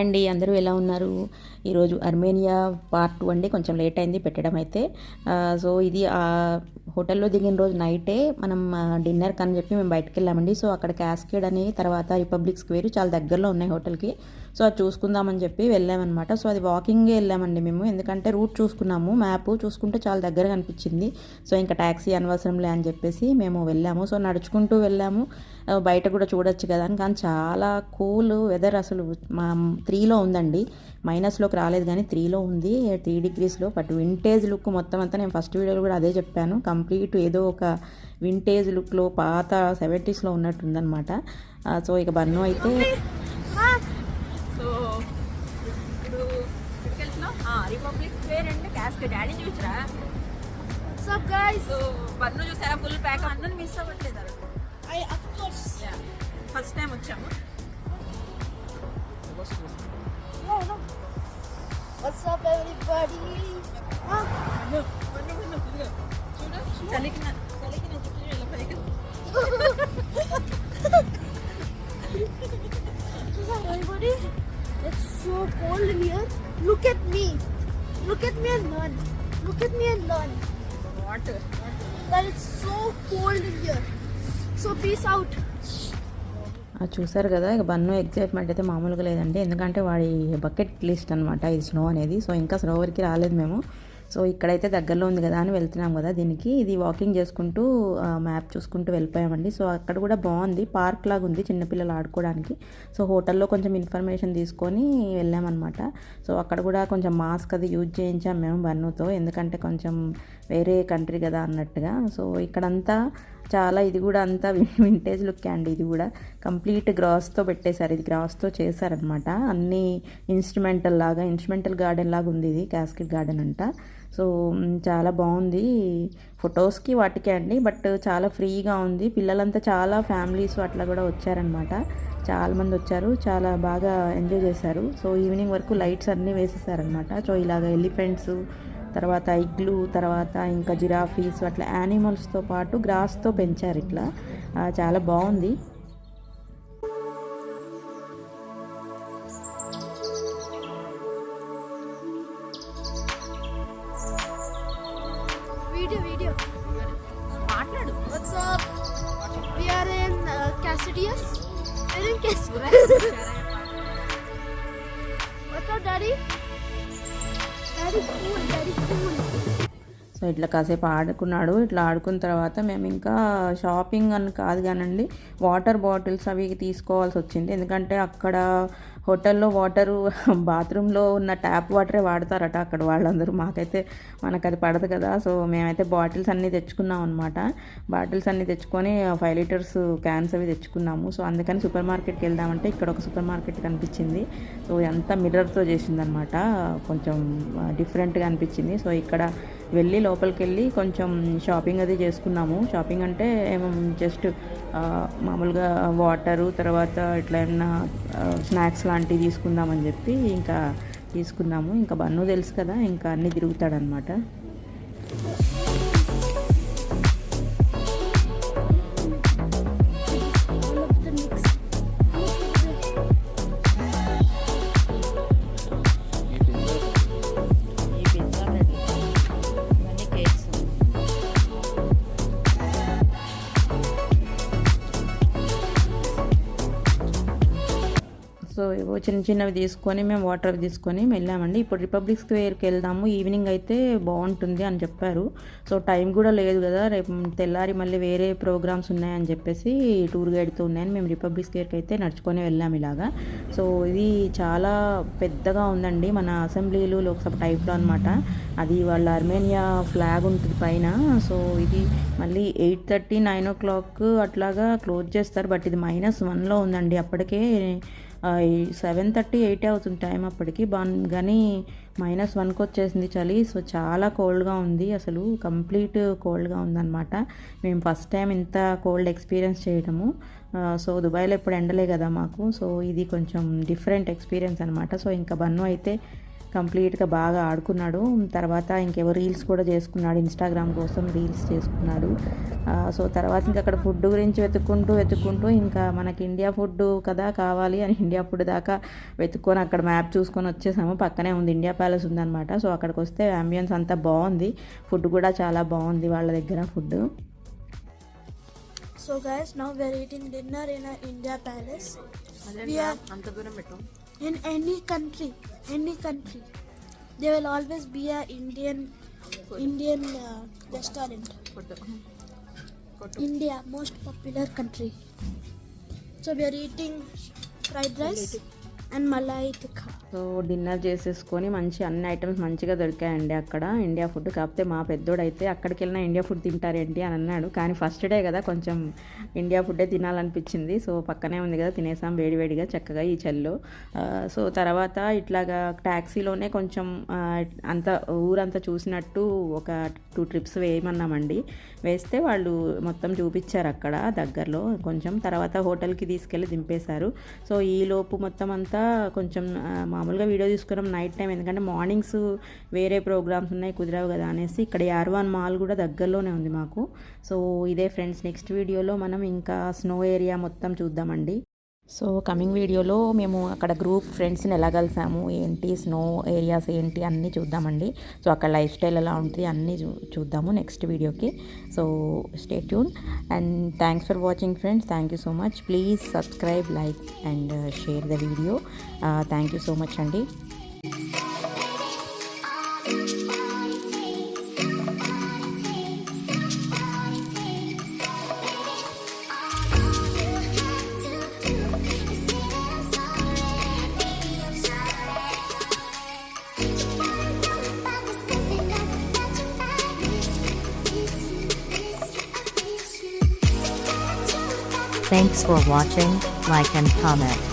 Hi అండి అందరూ ఎలా ఉన్నారు? ఈరోజు అర్మేనియా పార్ట్ టూ అండి కొంచెం లేట్ అయింది పెట్టడం అయితే. సో ఇది హోటల్లో దిగిన రోజు నైటే మనం డిన్నర్ అని చెప్పి మేము బయటకు వెళ్ళామండి సో అక్కడ క్యాస్కేడ్ అని తర్వాత రిపబ్లిక్ స్క్వేర్ చాలా దగ్గరలో ఉన్నాయి హోటల్కి. సో అది చూసుకుందామని చెప్పి వెళ్ళామన్నమాట. సో అది వాకింగే వెళ్ళామండి మేము. ఎందుకంటే రూట్ చూసుకున్నాము మ్యాప్ చూసుకుంటే చాలా దగ్గరగా అనిపించింది. సో ఇంకా ట్యాక్సీ అనవసరంలే అని చెప్పేసి మేము వెళ్ళాము. సో నడుచుకుంటూ వెళ్ళాము. బయట కూడా చూడొచ్చు కదా అని. కానీ చాలా కూల్ వెదర్ అసలు మా త్రీలో ఉందండి. మైనస్లోకి రాలేదు కానీ త్రీలో ఉంది త్రీ డిగ్రీస్లో. బట్ వింటేజ్ లుక్ మొత్తం అంతా నేను ఫస్ట్ వీడియోలో కూడా అదే చెప్పాను. కంప్లీట్ ఏదో ఒక వింటేజ్ లుక్లో పాత సెవెంటీస్లో ఉన్నట్టు ఉందన్నమాట ఆ, సో ఇక బన్ను అయితే సో ఇప్పుడు రిపబ్లిక్ క్యాస్క్. డాడీ చూసరా బన్ను చూసారా? Full pack. మిస్ అవ్వట్లేదు. ఫస్ట్ టైం వచ్చాము. What's up, everybody? everybody, it's so cold in here. Look at me. Look at me and learn. Look at me and learn. Water. Water. it's so cold in here. So peace out. చూసారు కదా ఇక bun excitement అయితే మామూలుగా లేదండి. ఎందుకంటే వాడి bucket list అనమాట ఇది స్నో అనేది. సో ఇంకా స్నో వరకు రాలేదు మేము. సో ఇక్కడైతే దగ్గరలో ఉంది కదా అని వెళ్తున్నాం కదా దీనికి. ఇది వాకింగ్ చేసుకుంటూ మ్యాప్ చూసుకుంటూ వెళ్ళిపోయామండి. సో అక్కడ కూడా బాగుంది. పార్క్ లాగా ఉంది చిన్నపిల్లలు ఆడుకోవడానికి. సో హోటల్లో కొంచెం ఇన్ఫర్మేషన్ తీసుకొని వెళ్ళామన్నమాట. సో అక్కడ కూడా కొంచెం మాస్క్ అది యూజ్ చేయించాం మేము బన్నుతో. ఎందుకంటే కొంచెం వేరే కంట్రీ కదా అన్నట్టుగా. సో ఇక్కడంతా చాలా ఇది కూడా అంతా విన్- వింటేజ్ లుక్ అండి ఇది కూడా. కంప్లీట్ గ్రాస్తో పెట్టేశారు. ఇది గ్రాస్తో చేశారనమాట అన్ని ఇన్స్ట్రుమెంటల్ లాగా ఇన్స్ట్రుమెంటల్ గార్డెన్ లాగా ఉంది ఇది క్యాస్కెట్ గార్డెన్ అంట. సో చాలా బాగుంది ఫొటోస్కి వాటికే అండి. బట్ చాలా ఫ్రీగా ఉంది. పిల్లలంతా చాలా ఫ్యామిలీస్ అట్లా కూడా వచ్చారనమాట. చాలామంది వచ్చారు. చాలా బాగా ఎంజాయ్ చేశారు. సో ఈవినింగ్ వరకు లైట్స్ అన్నీ వేసేసారనమాట. సో ఇలాగ ఎలిఫెంట్స్ తర్వాత ఇగ్లు తర్వాత ఇంకా జిరాఫీస్ అట్లా యానిమల్స్తో పాటు గ్రాస్తో పెంచారు ఇట్లా. చాలా బాగుంది. మాట్లాడు What's up? We are in uh, Cassidius. We're in Cassidius. What's up, Daddy? So ఇట్లా కాసేపు ఆడుకున్నాడు. ఇట్లా ఆడుకున్న తర్వాత మేము ఇంకా షాపింగ్ అని కాదు కానండి వాటర్ బాటిల్స్ అవి తీసుకోవాల్సి వచ్చింది. ఎందుకంటే అక్కడ హోటల్లో వాటరు బాత్రూంలో ఉన్న ట్యాప్ వాటరే వాడతారట అక్కడ వాళ్ళందరూ. మాకైతే మనకు అది పడదు కదా సో మేమైతే బాటిల్స్ అన్నీ తెచ్చుకున్నాం అనమాట బాటిల్స్ అన్నీ తెచ్చుకొని ఫైవ్ లీటర్స్ క్యాన్స్ అవి తెచ్చుకున్నాము. సో అందుకని సూపర్ మార్కెట్కి వెళ్దామంటే ఇక్కడ ఒక సూపర్ మార్కెట్ కనిపించింది. సో అంతా మిర్రర్తో చేసిందనమాట కొంచెం డిఫరెంట్గా అనిపించింది. సో ఇక్కడ వెళ్ళి లోపలికి వెళ్ళి కొంచెం షాపింగ్ అది చేసుకున్నాము. షాపింగ్ అంటే జస్ట్ మామూలుగా వాటరు తర్వాత ఇట్లా ఏమన్నా స్నాక్స్ లాంటివి తీసుకుందామని చెప్పి ఇంకా తీసుకున్నాము. ఇంకా బన్ను తెలుసు కదా ఇంకా అన్నీ తిరుగుతాడనమాట సో ఏవో చిన్న చిన్నవి తీసుకొని మేము వాటర్ అవి తీసుకొని వెళ్ళామండి. ఇప్పుడు రిపబ్లిక్ స్క్వేర్కి వెళ్దాము. ఈవినింగ్ అయితే బాగుంటుంది అని చెప్పారు. సో టైం కూడా లేదు కదా. రేపు తెల్లారి మళ్ళీ వేరే ప్రోగ్రామ్స్ ఉన్నాయని చెప్పేసి టూర్ గైడ్తో ఉన్నాయని మేము రిపబ్లిక్ స్క్వేర్కి అయితే నడుచుకొని వెళ్ళాము ఇలాగా. సో ఇది చాలా పెద్దగా ఉందండి. మన అసెంబ్లీలు లోక్సభ టైప్లో అనమాట అది వాళ్ళ అర్మేనియా ఫ్లాగ్ ఉంటుంది పైన. సో ఇది మళ్ళీ eight thirty nine o'clock అట్లాగా క్లోజ్ చేస్తారు. బట్ ఇది మైనస్ వన్లో ఉందండి. అప్పటికే సెవెన్ థర్టీ ఎయిట్ అవుతుంది టైం అప్పటికి. బా కానీ మైనస్ వన్కి వచ్చేసింది చలి. సో చాలా కోల్డ్గా ఉంది. అసలు కంప్లీట్ కోల్డ్గా ఉందన్నమాట. మేము ఫస్ట్ టైం ఇంత కోల్డ్ ఎక్స్పీరియన్స్ చేయడము సో దుబాయ్లో ఇప్పుడు ఎండలే కదా మాకు. సో ఇది కొంచెం డిఫరెంట్ ఎక్స్పీరియన్స్ అనమాట సో ఇంకా బన్ను అయితే కంప్లీట్గా బాగా ఆడుకున్నాడు. తర్వాత ఇంకేవో రీల్స్ కూడా చేసుకున్నాడు. ఇన్స్టాగ్రామ్ కోసం రీల్స్ చేసుకున్నాడు. సో తర్వాత ఇంకా అక్కడ ఫుడ్ గురించి వెతుక్కుంటూ వెతుక్కుంటూ ఇంకా మనకి ఇండియా ఫుడ్ కదా కావాలి అని ఇండియా ఫుడ్ దాకా వెతుక్కొని అక్కడ మ్యాప్ చూసుకొని వచ్చేసాము. పక్కనే ఉంది ఇండియా ప్యాలెస్ ఉందన్నమాట. సో అక్కడికి వస్తే అంబియన్స్ అంతా బాగుంది. ఫుడ్ కూడా చాలా బాగుంది వాళ్ళ దగ్గర food So guys, now we are eating dinner in a India palace. We are అంత దూరం పెట్టు. in any country any country there will always be a indian indian uh, restaurant. India most popular country. So we are eating fried rice. And malai tikka. So dinner చేసేసుకొని మంచి అన్ని items మంచిగా దొరికాయండి అక్కడ India food కాకపోతే మా పెద్దోడు అయితే అక్కడికి వెళ్ళినా ఇండియా ఫుడ్ తింటారేంటి అని అన్నాడు. కానీ ఫస్ట్ డే కదా కొంచెం ఇండియా ఫుడ్డే తినాలనిపించింది. సో పక్కనే ఉంది కదా తినేసాం వేడివేడిగా చక్కగా ఈ చల్లో. సో uh, తర్వాత ఇట్లాగా ట్యాక్సీలోనే కొంచెం uh, అంత ఊరంతా చూసినట్టు ఒక టూ ట్రిప్స్ వేయమన్నామండి. వేస్తే వాళ్ళు మొత్తం చూపించారు అక్కడ దగ్గరలో. కొంచెం తర్వాత హోటల్కి తీసుకెళ్ళి దింపేశారు. సో ఈ లోపు మొత్తం అంతా కొంచెం మామూలుగా వీడియో తీసుకున్నాం నైట్ టైం. ఎందుకంటే మార్నింగ్స్ వేరే ప్రోగ్రామ్స్ ఉన్నాయి కుదిరావు కదా అనేసి ఇక్కడ యార్వాన్ మాల్ కూడా దగ్గరలోనే ఉంది మాకు. సో ఇదే ఫ్రెండ్స్ నెక్స్ట్ వీడియోలో మనం ఇంకా స్నో ఏరియా మొత్తం చూద్దామండి. సో కమింగ్ వీడియోలో మేము అక్కడ గ్రూప్ ఫ్రెండ్స్ని ఎలా కలిసాము ఏంటి స్నో ఏరియాస్ ఏంటి అన్నీ చూద్దామండి. సో అక్కడ లైఫ్ స్టైల్ ఎలా ఉంటుంది అన్నీ చూ చూద్దాము నెక్స్ట్ వీడియోకి so stay tune and thanks for watching friends thank you so much please subscribe like and share the video thank you so much అండి. Thanks for watching, like and comment.